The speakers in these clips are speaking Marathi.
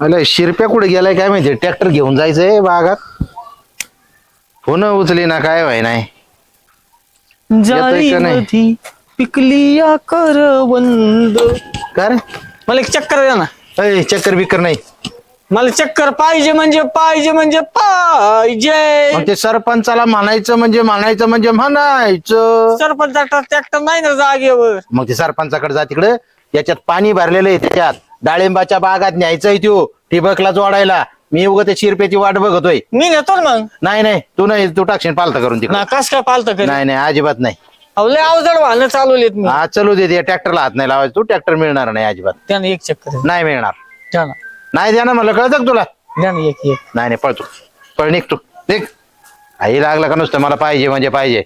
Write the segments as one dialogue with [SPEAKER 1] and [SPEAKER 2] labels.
[SPEAKER 1] अरे शिरप्या कुठे गेलाय काय माहिती? ट्रॅक्टर घेऊन जायचंय बागात. फोन उचली ना काय व्हाय नाही. नाही?
[SPEAKER 2] पिकली या करवंद.
[SPEAKER 1] का रे?
[SPEAKER 2] मला एक चक्कर द्या ना.
[SPEAKER 1] अय, चक्कर बिक्कर नाही.
[SPEAKER 2] मला चक्कर पाहिजे म्हणजे पाहिजे म्हणजे पाहिजे.
[SPEAKER 1] मग ते सरपंचाला म्हणायचं म्हणजे म्हणायचं म्हणजे म्हणायचं.
[SPEAKER 2] सरपंचा ट्रॅक्टर नाही ना जागेवर.
[SPEAKER 1] मग ते सरपंचाकडे जा तिकडे. याच्यात पाणी भरलेलं आहे त्याच्यात. डाळिंबाच्या बागात न्यायचंय त्यो ठिबकला जोडायला. मी उगा त्या शिरप्याची वाट बघतोय.
[SPEAKER 2] मी नेतो ना मग.
[SPEAKER 1] नाही नाही. तू नाही तू टाकशील पालता करून तिकडे.
[SPEAKER 2] ना कस काय पालत करी
[SPEAKER 1] नाही नाही अजिबात नाही.
[SPEAKER 2] अहो, लय अवजड वाहनं चालवलेत मी.
[SPEAKER 1] हा चलू दे ते ट्रॅक्टरला हात नाही लावायचं. तू ट्रॅक्टर मिळणार नाही अजिबात.
[SPEAKER 2] त्यानं एक चक्कर.
[SPEAKER 1] नाही मिळणार. नाही द्या ना मला कळतं तुला?
[SPEAKER 2] एक एक.
[SPEAKER 1] नाही नाही पळतो. पळ निघ तू निघ. आई लागला का नुसतं? मला पाहिजे म्हणजे पाहिजे.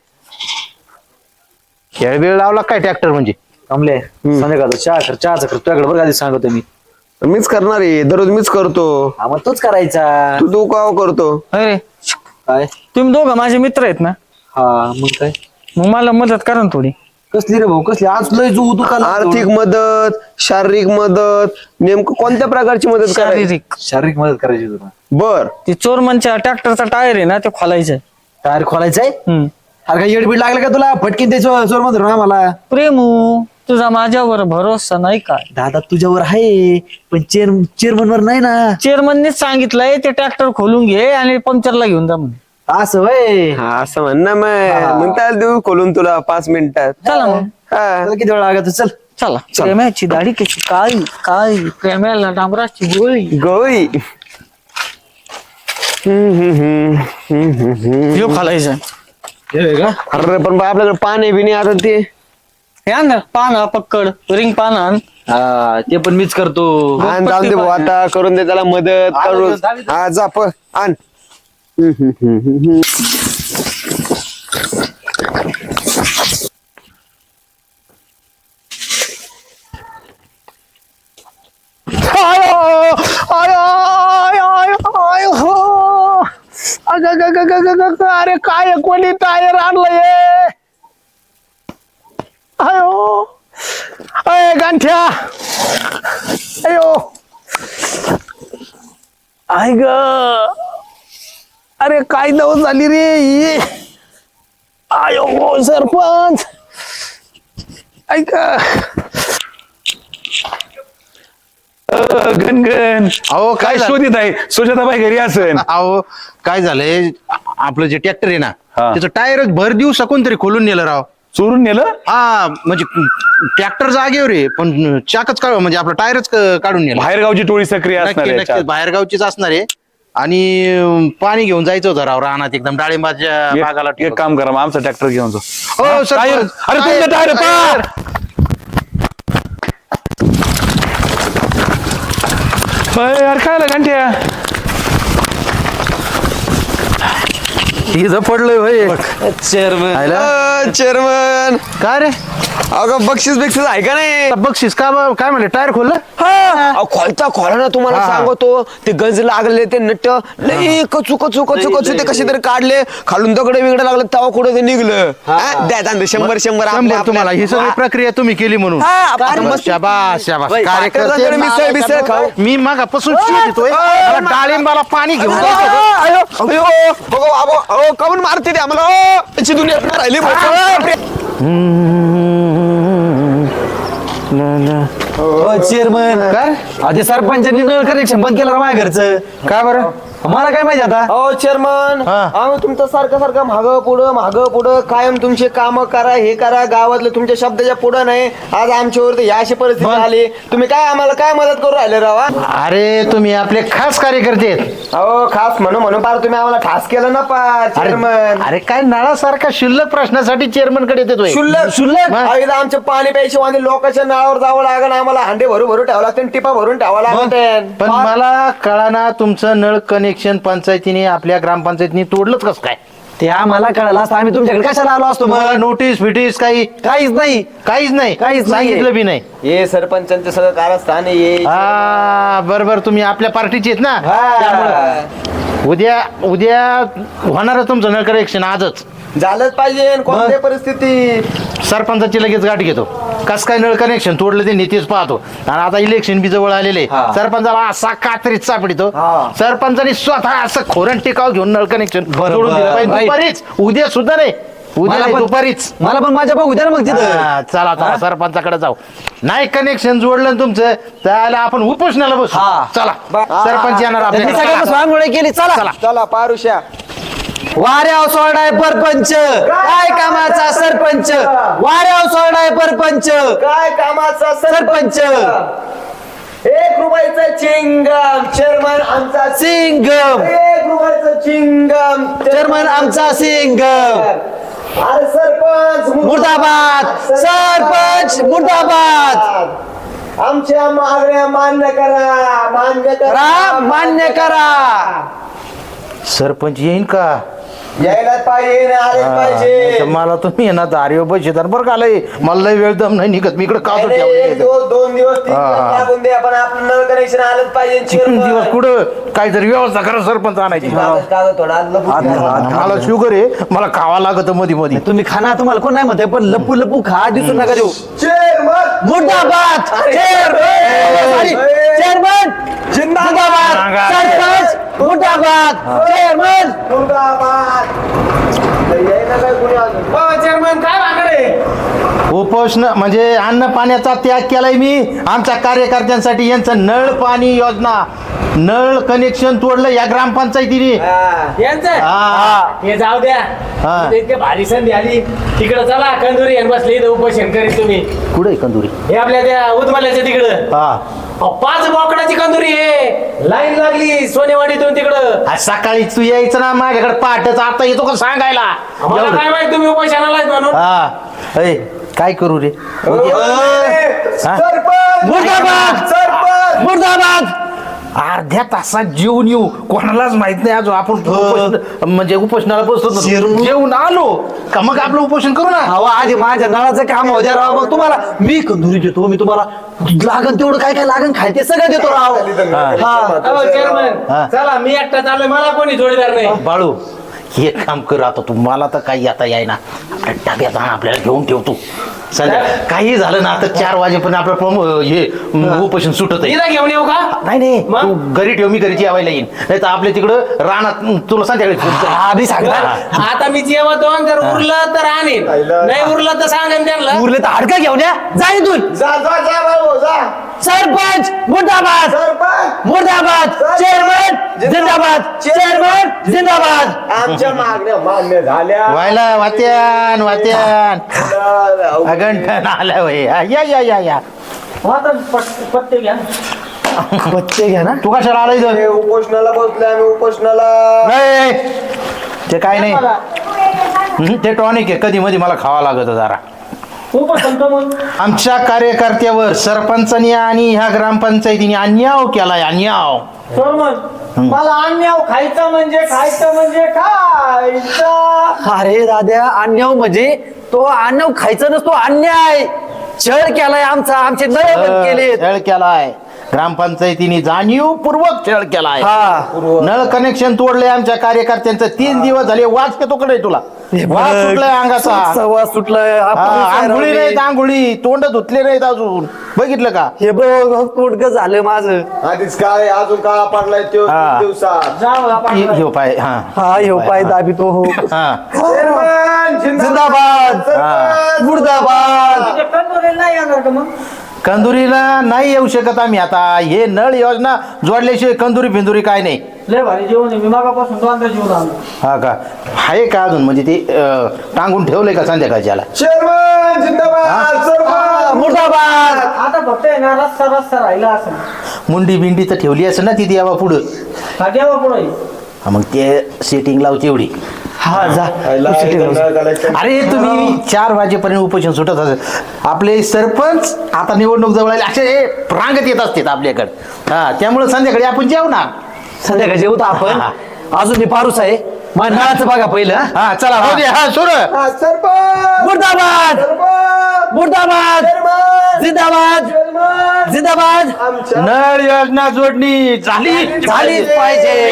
[SPEAKER 1] खेळ बिळ लावला काय ट्रॅक्टर म्हणजे?
[SPEAKER 3] कमले संध्याकाळ चहा कर चहाचा कर. तुझ्याकडे बरं आधी सांगतो मी.
[SPEAKER 4] मीच करणार आहे. दररोज मीच करतो.
[SPEAKER 3] हा मग तूच करायचा.
[SPEAKER 4] तू तू का करतो?
[SPEAKER 2] अरे.
[SPEAKER 3] काय?
[SPEAKER 2] तुम्ही दोघं माझे मित्र आहेत ना?
[SPEAKER 3] हा मग काय?
[SPEAKER 2] मग मला मदत करा ना थोडी.
[SPEAKER 3] कसली रे भाऊ कसली? आज लय तू दुकान
[SPEAKER 4] आर्थिक मदत शारीरिक मदत नेमकं कोणत्या प्रकारची मदत करायची?
[SPEAKER 2] शारीरिक.
[SPEAKER 3] शारीरिक मदत करायची तुला.
[SPEAKER 4] बर.
[SPEAKER 2] ते चोरमनच्या ट्रॅक्टरचा टायर आहे ना ते खोलायचं
[SPEAKER 3] टायर खोलायचंय?
[SPEAKER 2] हम्म.
[SPEAKER 3] अरे काय येडबीड लागलं का तुला? फटकीन त्याच्या चोरमध्ये ना मला
[SPEAKER 2] प्रेमू. तुझा माझ्यावर भरोसा नाही का
[SPEAKER 3] दादा तुझ्यावर आहे पण चेअर चेअरमन वर नाही ना.
[SPEAKER 2] चेअरमननीच सांगितलंय ते ट्रॅक्टर खोलून घे आणि पंक्चरला घेऊन जा म्हणून
[SPEAKER 3] असं वय?
[SPEAKER 4] हा असं म्हण ना मग. मग त्याला देऊ खोलून तुला पाच मिनिटात.
[SPEAKER 2] चला मग.
[SPEAKER 4] हा.
[SPEAKER 3] किती वेळ लागत चल.
[SPEAKER 2] चला. प्रेमाची दाढी कशी? काळी काळी. प्रेमाला डांबराची गोळी.
[SPEAKER 4] गौरी हम्म, हम्म, हम्म, हम्म, हम्म, हम्म.
[SPEAKER 2] ह्यो खालायचं.
[SPEAKER 3] हे का
[SPEAKER 4] अरे पण बा आपल्याकडे पाणी बिणी आता ते
[SPEAKER 2] हे आण ना पाना पक्कड रिंग पाना.
[SPEAKER 3] हा ते पण मीच करतो.
[SPEAKER 4] आण जाऊन दे भाऊ आता करून दे त्याला मदत करून.
[SPEAKER 3] जाऊ.
[SPEAKER 4] हा जा प आण. हम्म, हम्म, हम्म, हम्म, हम्म.
[SPEAKER 1] आयो आयो आयो आयो आयो हो. अग ग ग ग ग ग ग अरे काय कोणी टायर आणलंय आयो अय गांठ्या अयो. आय ग. अरे काय नव झाली रे ही. आयो हो सरपंच. ऐक
[SPEAKER 5] गणगण
[SPEAKER 1] अहो
[SPEAKER 5] काय
[SPEAKER 1] काय
[SPEAKER 5] शोधित आहे? सुजाताबाई घरी असेल
[SPEAKER 1] अहो काय झालंय? आपलं जे ट्रॅक्टर आहे ना
[SPEAKER 5] हा.
[SPEAKER 1] त्याचं टायरच भर दिवसा कोणतरी खोलून नेलं राव.
[SPEAKER 5] चोरून नेलं?
[SPEAKER 1] हा म्हणजे ट्रॅक्टर जागेवर आहे पण चाकच काढ म्हणजे आपलं टायरच क- काढून नेलं.
[SPEAKER 5] बाहेरगावची टोळी सक्रिय असणार
[SPEAKER 1] नक्की
[SPEAKER 5] आहे
[SPEAKER 1] नक्की.
[SPEAKER 5] याच्यात.
[SPEAKER 1] बाहेरगावचीच असणार आहे. आणि अं, पाणी घेऊन जायचं होतं राव रानात एकदम डाळिंबाच्या बागाला
[SPEAKER 5] एक- काम करा मग आमचा ट्रॅक्टर घेऊन जा.
[SPEAKER 1] हो सर
[SPEAKER 5] टायर- अरे तुमचं टायर यार काय आलं घंट्या?
[SPEAKER 1] इथं पडलोय
[SPEAKER 3] चेअरमन.
[SPEAKER 4] चेअरमन.
[SPEAKER 1] काय रे?
[SPEAKER 4] अगं बक्षीस बिक्षीस आहे का नाही
[SPEAKER 1] आता बक्षीस का बा- काय म्हणले टायर
[SPEAKER 4] अहो, खोलता खोला ना तुम्हाला
[SPEAKER 1] हा.
[SPEAKER 4] सांगतो ते गंज लागले ते नट लई कचू कचू कचू कचू ते कसे तरी काढले खालून दगड बिगड लागले तेव्हा कुठं ते निघलं हा, द्या द्या शंभर शंभर आपल्या-
[SPEAKER 1] तुम्हाला ही सगळी प्रक्रिया तुम्ही केली म्हणून
[SPEAKER 4] हा, आपण मस्त-
[SPEAKER 1] शाबास शाबास
[SPEAKER 4] बाई,
[SPEAKER 1] कार्यकर्ते
[SPEAKER 4] पाटलाकडे मिसळ बिसळ खाऊ.
[SPEAKER 1] मी मागापासून शोधतोय मला डाळिंबाला पाणी घेऊन जायचं होतं.
[SPEAKER 4] अयो, अयो, अगो, अगो, अहो, काहून मारते ते आम्हाला दुनिया राहिली
[SPEAKER 3] चेअरमन
[SPEAKER 1] काय?
[SPEAKER 3] आधी सरपंचांनी नळ कनेक्शन बंद केलं माझ्या घरचं.
[SPEAKER 1] काय बरं?
[SPEAKER 3] मला काय माहिती आता?
[SPEAKER 4] हो चेअरमन
[SPEAKER 1] हा.
[SPEAKER 4] आम्ही तुमचं सारखं सारखं माग पुढं माग पुढं कायम तुमचे काम करा हे करा गावातले तुमच्या शब्दाच्या पुढं नाही. आज आमच्यावरती या अशी परिस्थिती आली. तुम्ही काय आम्हाला काय मदत करू राहिले रावा
[SPEAKER 1] अरे तुम्ही आपले खास कार्यकर्ते आहेत.
[SPEAKER 4] अहो खास म्हणून म्हणून पार तुम्ही आम्हाला ठास केलं ना पार चेअरमन
[SPEAKER 1] अरे काय नळासारखा शिल्लक प्रश्नासाठी चेअरमनकडे येतोय
[SPEAKER 4] शुल्लक?
[SPEAKER 1] शुल्लक?
[SPEAKER 4] अहो, इथं आमचे पाणी प्यायचे वांदे लोकांच्या नावावर जावं लागेल आम्हाला हांडे भरू भरू ठेवा लागते टिपा भरून ठेवा लागते
[SPEAKER 1] पण मला कळाना तुमचं नळ कनेक्शन पंचायतीने आपल्या ग्रामपंचायतीने तोडलंच कस काय?
[SPEAKER 3] ते आम्हाला कळलं असतं. आम्ही तुमच्याकडे कशाला आलो असतो
[SPEAKER 1] तुम्हाला
[SPEAKER 3] मग
[SPEAKER 1] नोटीस फिटीस काही
[SPEAKER 3] काहीच नाही.
[SPEAKER 1] काहीच नाही.
[SPEAKER 3] काहीच नाहीये.
[SPEAKER 1] सांगितलं बी नाही.
[SPEAKER 4] हे सरपंचांचं सगळं कारस्थान आहे. हे.
[SPEAKER 1] हा बरोबर तुम्ही आपल्या पार्टीचे आहेत ना?
[SPEAKER 4] हा.
[SPEAKER 1] त्यामुळं. उद्या उद्या होणार तुमचं नळ कनेक्शन आजच.
[SPEAKER 4] झालंच पाहिजे कोणत्या परिस्थिती.
[SPEAKER 1] सरपंचाची लगेच गाठ घेतो. कस काय नळ कनेक्शन तोडलं ते नीतीच पाहतो. आणि आता इलेक्शन बी जवळ आलेले.
[SPEAKER 4] हा.
[SPEAKER 1] सरपंचाला असा कात्रीच सापडितो.
[SPEAKER 4] हा.
[SPEAKER 1] सरपंचानी स्वतः असं खोरण टिकाव घेऊन नळ कनेक्शन जोडून दिलं. पाहिजे
[SPEAKER 3] right.
[SPEAKER 1] दुपारीच. उद्या सुद्धा नाही. उद्या
[SPEAKER 3] मला
[SPEAKER 1] नाही,
[SPEAKER 3] पण-
[SPEAKER 1] दुपारीच.
[SPEAKER 3] मला पण माझ्या द्या ना मग तिथं.
[SPEAKER 1] हा, चला चला सरपंचाकडे जाऊ. नाही कनेक्शन जोडलं ना तुमचं त्याला आपण उपोषणाला बसू.
[SPEAKER 3] हा.
[SPEAKER 1] चला.
[SPEAKER 4] बा-
[SPEAKER 1] सरपंच येणार
[SPEAKER 3] त्यांनी
[SPEAKER 1] आपल्याकडे.
[SPEAKER 3] सगळ्यांना आंघोळ केली. चला.
[SPEAKER 1] चला.
[SPEAKER 4] चला पारुषा.
[SPEAKER 3] वाऱ्याव सोडाय परपंच. काय कामाचा सरपंच? वाऱ्याव सोडाय परपंच.
[SPEAKER 4] काय कामाचा
[SPEAKER 3] सरपंच?
[SPEAKER 4] एक रुपयाचं चिंगम चेअरमन आमचा
[SPEAKER 3] सिंगम
[SPEAKER 4] एक रुपयाचं चिंगम.
[SPEAKER 3] चेअरमन आमचा सिंगम
[SPEAKER 4] अरे सरपंच
[SPEAKER 3] मुर्दाबाद. सरपंच मुर्दाबाद.
[SPEAKER 4] आमच्या मागण्या मान्य करा. मान्य
[SPEAKER 3] करा मान्य करा.
[SPEAKER 1] सरपंच येईन का?
[SPEAKER 4] यायला पाहिजे ना आलेच
[SPEAKER 1] तर
[SPEAKER 4] पाहिजे.
[SPEAKER 1] मला तुम्ही येणार दारी बसणार बरं का लय मला लय वेळ दम नाही निघत. मी इकडे
[SPEAKER 4] नाही,
[SPEAKER 1] काढतो
[SPEAKER 4] नाही, एक दिवस दोन दिवस तीन दिवस
[SPEAKER 1] हा.
[SPEAKER 4] लागून द्या पण आपण नळ कनेक्शन आलंच पाहिजे
[SPEAKER 1] चिकन. दिवस कुठं? काहीतरी व्यवस्था करा सरपंच आणायची.
[SPEAKER 4] कागद कागद थोडा आतलं पुसून.
[SPEAKER 1] मला शुगर आहे. मला खावा लागत मध्ये मध्ये
[SPEAKER 3] तुम्ही खाना तुम्हाला कोण नाही म्हणते पण लपू लपू खा दिसू नका देऊ! मुर्दाबाद! चेअरमन! चेअरमन! जिंदाबाद! सरपंच! मुर्दाबाद. चेअरमन.
[SPEAKER 4] मुर्दाबाद. काय अजून?
[SPEAKER 1] उपोषण म्हणजे अन्न पाण्याचा त्याग केलाय मी. आमच्या कार्यकर्त्यांसाठी यांचं नळ पाणी योजना. नळ कनेक्शन तोडलं या ग्रामपंचायतीने
[SPEAKER 4] हा.
[SPEAKER 6] यांचं
[SPEAKER 1] हा.
[SPEAKER 6] हे जाऊ द्या
[SPEAKER 1] हा.
[SPEAKER 6] इथे इतके भारी संधी आली तिकडं चला कंदुरी यांनी बसले इथं उपोषण करीत तुम्ही
[SPEAKER 1] कुठे कंदुरी
[SPEAKER 6] हे आपल्या त्या उदमाल्याच्या तिकडं
[SPEAKER 1] हा
[SPEAKER 6] अहो, पाच बोकडाची कंदुरी आहे लाईन लागली सोनेवाडीतून तिकडं
[SPEAKER 1] आज सकाळी तू यायचं ना माझ्याकडे पहाटच आता येतो का सांगायला
[SPEAKER 6] मला
[SPEAKER 1] एवढं.
[SPEAKER 6] काय माहिती तुम्ही उपोषणाला म्हणून
[SPEAKER 1] हा अय, काय करू रे हा?
[SPEAKER 4] सरपंच!
[SPEAKER 3] मुर्दाबाद!
[SPEAKER 4] सरपंच!
[SPEAKER 3] मुर्दाबाद
[SPEAKER 1] अर्ध्या तासात जेवून येऊ. कोणालाच माहीत नाही अजून. आपण उपोषण- म्हणजे उपोषणाला बसलो. जेवून आलो. का मग आपलं उपोषण करू ना?
[SPEAKER 3] अहो आधी माझ्या नळाचं काम होऊ द्या राव. मग तुम्हाला मी कंदुरी देतो मी तुम्हाला लागन तेवढं काय काय लागन? खाय ते सगळं देतो राव. हा.
[SPEAKER 6] अहो, चेअरमन
[SPEAKER 1] हा.
[SPEAKER 6] चला मी एकटा चाललोय. मला कोणी जोडीदार नाही.
[SPEAKER 1] बाळू हे काम कर आता. तू मला तर काही आता याय ना डब्यात आण आपल्याला घेऊन ठेवतो संध्या काही झालं ना आता चार वाजेपर्यंत आपलं प्रम- हे उपोषण सुटत आहे
[SPEAKER 6] घेऊन येऊ का?
[SPEAKER 1] नाही नाही.
[SPEAKER 6] मग?
[SPEAKER 1] तू घरी ठेव मी घरी जेवायला येईन. नाही तर आपल्या तिकडं रानात तुला संध्याकाळी फोन करेन.
[SPEAKER 3] हा, मी सांगणार
[SPEAKER 6] आता मी जेवतो आणि जर उरलं तर आणीन. नाही उरलं तर सांगेन त्यांना.
[SPEAKER 3] उरले तर हाडका घेऊन या. जा इथून.
[SPEAKER 4] जा जा जा जा.
[SPEAKER 3] सरपंच मुर्दाबाद।
[SPEAKER 4] सरपंच?
[SPEAKER 3] मुर्दाबाद। चेअरमन जिंदाबाद। चेअरमन जिंदाबाद।
[SPEAKER 4] आमच्या मागण्या मान्य झाल्या.
[SPEAKER 1] व्हायला वात्यान वात्यान. अगंठन आल्या वय या या या या
[SPEAKER 6] पत्ते घ्या.
[SPEAKER 3] बच्चे घ्या ना.
[SPEAKER 1] तू कशाला आला इथं?
[SPEAKER 4] हे उपोषणाला बसलोय आम्ही उपोषणाला.
[SPEAKER 1] नाही ते काय नाही. हं, ते टॉनिक आहे. कधी मध्ये मला खावा लागत जरा.
[SPEAKER 6] मग
[SPEAKER 1] आमच्या कार्यकर्त्यावर सरपंचानी आणि ह्या ग्रामपंचायतीने अन्याय केलाय अन्याय.
[SPEAKER 6] चेअरमन मला अन्याव खायचं म्हणजे खायचं म्हणजे खायचं.
[SPEAKER 3] अरे दाद्या अन्याव म्हणजे तो अन्याव खायचं नसतो अन्याय. छळ केलाय आमचा आमचे नळ बंद केलेत.
[SPEAKER 1] छळ केलाय. ग्रामपंचायतीने जाणीवपूर्वक छळ केलाय.
[SPEAKER 3] हा.
[SPEAKER 1] नळ कनेक्शन तोडलंय आमच्या कार्यकर्त्यांचं. तीन दिवस झाले वाच के तोकडे तुला? वास सुटलाय अंगाचा.
[SPEAKER 3] सव्वा सुटलाय.
[SPEAKER 1] आंघोळी नाहीत आंघोळी. तोंड धुतले नाहीत अजून. बघितलं का?
[SPEAKER 3] हे बघ झालं माझं.
[SPEAKER 4] आधीच काय अजून काळा पडलाय तो
[SPEAKER 1] हा.
[SPEAKER 4] दिवसात.
[SPEAKER 1] हे- पाय. हा
[SPEAKER 3] हा ह्यो पाय दाबितो हो.
[SPEAKER 1] हा.
[SPEAKER 3] जिंदाबाद मुर्दाबाद.
[SPEAKER 6] कंदुरीला नाही
[SPEAKER 1] येऊ शकत आम्ही आता. हे नळ योजना जोडल्याशिवाय कंदुरी फिंदुरी काय नाही.
[SPEAKER 6] लय भारी जेवण आहे. मी मागापासून दोनदा जेवण आलो.
[SPEAKER 1] हा का? आहे का अजून? म्हणजे ते अं, टांगून ठेवलंय का संध्याकाळच्याला
[SPEAKER 4] चेअरमन जिंदाबाद! सरपंच
[SPEAKER 3] मुर्दाबाद!
[SPEAKER 6] आता फक्त आहे ना रस्ता रस्ता राहिला असं.
[SPEAKER 1] मुंडी बिंडी तर ठेवली असेल ना ती द्यावा पुढं.
[SPEAKER 6] हा जेव्हा पुढे.
[SPEAKER 1] हा, मग ते सेटिंग लावते एवढी
[SPEAKER 3] हा जा.
[SPEAKER 1] अरे तुम्ही चार वाजेपर्यंत उपोषण सुटत असेल आपले सरपंच आता निवडणूक जवळ आली असे हे रांगत येत असतात आपल्याकडे. हा त्यामुळे संध्याकाळी आपण जेवणार.
[SPEAKER 3] संध्याकाळी जेवतो आपण.
[SPEAKER 1] हा.
[SPEAKER 3] अजून मी पारूस आहे. मग नळाचं बघा पहिलं हा?
[SPEAKER 1] हा चला हो. दे हा सोड.
[SPEAKER 4] हा, सरपंच!
[SPEAKER 3] मुर्दाबाद!
[SPEAKER 4] सरपंच!
[SPEAKER 3] मुर्दाबाद! जिंदाबाद! जिंदाबाद!
[SPEAKER 4] आमच्या
[SPEAKER 1] नळ योजना जोडणी झाली.
[SPEAKER 3] झालीच पाहिजे.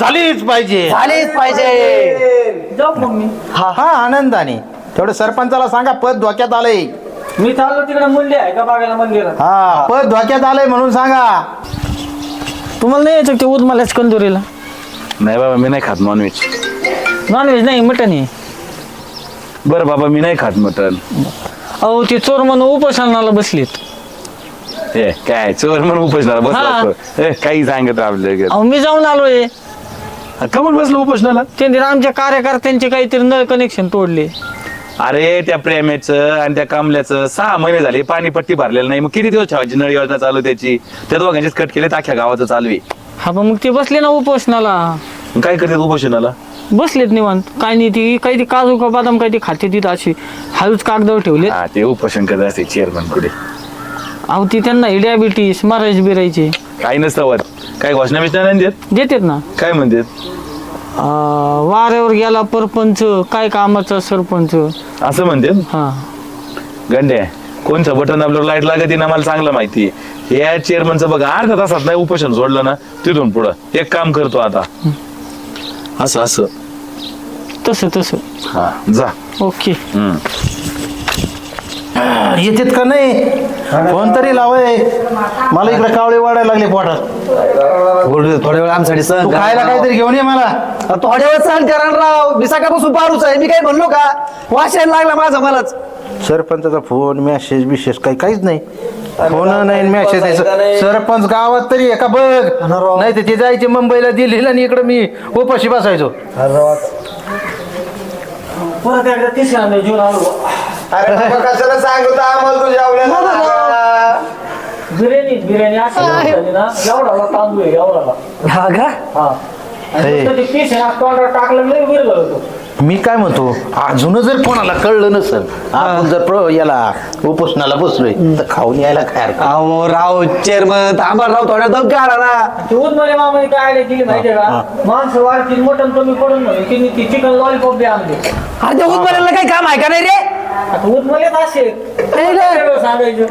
[SPEAKER 1] झालीच पाहिजे.
[SPEAKER 3] झालीच पाहिजे.
[SPEAKER 2] जाऊ मग मी.
[SPEAKER 1] हा हा आनंदाने. तेवढं सरपंचाला सांगा पद धोक्यात आलंय.
[SPEAKER 2] मी चाललो तिकडे मुंडे आहे का बघायला मंदिरात?
[SPEAKER 1] हा पद धोक्यात आलंय म्हणून सांगा.
[SPEAKER 2] तुम्हाला नाही यायचं ते उदमाल्याच कंदुरीला
[SPEAKER 5] नाही बाबा मी नाही खात नॉनव्हेज
[SPEAKER 2] नॉनव्हेज नाही मटन आहे.
[SPEAKER 5] बरं बाबा मी नाही खात मटन
[SPEAKER 2] अहो ते चोर म्हणून उपोषणाला बसलेत.
[SPEAKER 5] हे काय चोर म्हणून उपोषणाला
[SPEAKER 2] हा.
[SPEAKER 5] बसलो हे काही सांगत आपल्या
[SPEAKER 2] अहो मी जाऊन आलोय.
[SPEAKER 5] कमून बसलो उपोषणाला?
[SPEAKER 2] त्यांनी आमच्या कार्यकर्त्यांचे काहीतरी नळ कनेक्शन तोडले.
[SPEAKER 5] अरे त्या प्रेमेचं आणि त्या कमल्याचं सहा महिने झाले पाणीपट्टी भरलेलं नाही. मग किती दिवस ठेवायची नळ योजना चालू त्याची? त्या दोघांचीच कट केले अख्ख्या गावाचं चालू आहे.
[SPEAKER 2] हा पण मग ते बसले ना उपोषणाला.
[SPEAKER 5] काय करतात उपोषणाला?
[SPEAKER 2] बसलेत निवांत. काय नाही ती काही ती काजू का बदाम काही ती खाते तिथं अशी हळूच कागदावर ठेवले
[SPEAKER 5] हा ते उपोषण करत असते चेअरमन पुढे.
[SPEAKER 2] अहो ती त्यांना डायबिटीस मारायचे बिरायचे.
[SPEAKER 5] काही नसतं वर काय घोषणा बिषणा नाही देत?
[SPEAKER 2] देतात ना.
[SPEAKER 5] काय म्हणतात?
[SPEAKER 2] अं, वाऱ्यावर गेला परपंच काय कामाचा सरपंच.
[SPEAKER 5] असं म्हणतात?
[SPEAKER 2] हा.
[SPEAKER 5] गंड्या कोणचं बटन आपल्याला लाइट लागत ना मला चांगलं माहिती आहे. या चेअरमनचं बघा अर्धा तासात नाही उपोषण सोडलं ना तिथून पुढं. एक काम करतो आता. असं असं.
[SPEAKER 2] तसं तसं.
[SPEAKER 5] हा जा.
[SPEAKER 2] ओके.
[SPEAKER 1] येतेत का नाही? कोण तरी लावय. मला इकडे कावळे वाढायला लागले पोटात.
[SPEAKER 3] थोड्या वेळ आमच्यासाठी सहन
[SPEAKER 1] तू
[SPEAKER 3] करा.
[SPEAKER 1] खायला काहीतरी घेऊन ये मला.
[SPEAKER 3] थोड्या वेळ सहन करा ना राव. मी सकाळपासून पारूच आहे. मी काय म्हणलो का? वाशायला लागला माझा मलाच.
[SPEAKER 1] सरपंचाचा फोन मेसेज बिसेज काही काहीच नाही. फोन नाही मेसेज नाही. सरपंच गावात तरी एका बघ. नाही तर ते जायचे मुंबईला दिल्लीला आणि इकडे मी उपाशी बसायचो.
[SPEAKER 2] परत एकदा तिसऱ्यांदा जीवन आलो.
[SPEAKER 4] अरे बाबा, कशाला सांगतो आम्हाला तुझ्या आवडीला
[SPEAKER 2] बिर्याणी बिर्याणी अशी झाली ना? एवढा तांदूळ आहे एवढा
[SPEAKER 3] हा का?
[SPEAKER 2] हा. आणि
[SPEAKER 1] हे.
[SPEAKER 2] नुसतं ते पीस आहे ना, तोंडावर टाकलं नाही विरगळ होतो
[SPEAKER 1] मी काय म्हणतो अजून जर कोणाला कळलं नसेल आपण जर प्र याला उपोषणाला बसलोय तर खाऊन यायला काय हरकत नाही.
[SPEAKER 3] अहो राव चेअरमन थांबा राव थोड्या दम काढा ना
[SPEAKER 2] ते उदमाने मामाने काय आयडिया केली माहितीये का? माणसं वाढतील मटण कमी पडून म्हणून तिने ती चिकन लॉलीपॉप बी आणले.
[SPEAKER 3] अरे त्या उद्मानाला काही काम आहे का नाही रे?
[SPEAKER 2] आता असे. सांगायचं.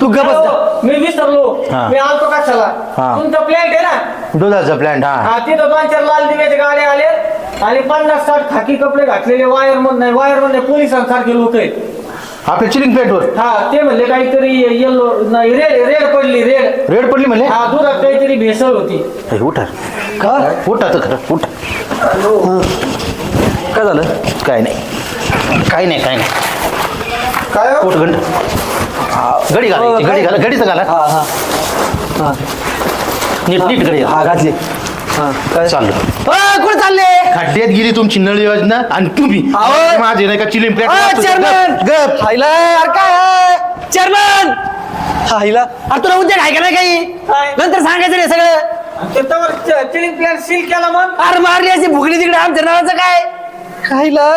[SPEAKER 3] तू गप बस.
[SPEAKER 2] अहो, मी विसरलो.
[SPEAKER 1] हा.
[SPEAKER 2] मी आलतो कशाला?
[SPEAKER 1] हा.
[SPEAKER 2] तुमचा प्लॅट आहे ना?
[SPEAKER 1] दुधाचा प्लॅन्ट हा.
[SPEAKER 2] हा तिथं दोन चार लाल दिव्याचे गाड्या आले आणि पन्नास साठ खाकी कपडे घातलेले वायरमन नाही वायरमन नाही पोलिसांसारखे लोक आहेत.
[SPEAKER 1] आपल्या चिलिंग प्लेटवर
[SPEAKER 2] हा ते म्हणले काहीतरी येलो नाही रेड रेड पडली रेड
[SPEAKER 1] रेड पडली म्हणले?
[SPEAKER 2] हा दुधात काहीतरी भेसळ होती.
[SPEAKER 1] हे, उठा
[SPEAKER 3] का?
[SPEAKER 1] उठा तर खरं उठा.
[SPEAKER 3] काय झालं?
[SPEAKER 1] काय नाही. काय नाही काय नाही.
[SPEAKER 4] काय हो?
[SPEAKER 1] उठ गंड गडी घालायची गडी घाला गडीचं घाला.
[SPEAKER 3] हा हा. हा
[SPEAKER 1] नीट नीट घाला.
[SPEAKER 3] हा घातली. हा काय?
[SPEAKER 1] चाललो.
[SPEAKER 3] अ, कुठे चालले?
[SPEAKER 1] खड्ड्यात गेली तुमची नळ योजना आणि तुम्ही.
[SPEAKER 3] अहो.
[SPEAKER 1] माझे नाही का चिलिंग
[SPEAKER 3] अ, चेअरमन
[SPEAKER 1] गप.
[SPEAKER 3] हायला यार काय आहे? चेअरमन हायला. अरे तुला उद्या आहे का नाही काही?
[SPEAKER 2] काय?
[SPEAKER 3] नंतर सांगायचं नाही सगळं.
[SPEAKER 2] चिलिंग प्लॅन सील केला मग?
[SPEAKER 3] अरे मारली अशी भुगली तिकडे आमच्या नावाचं काय? खायला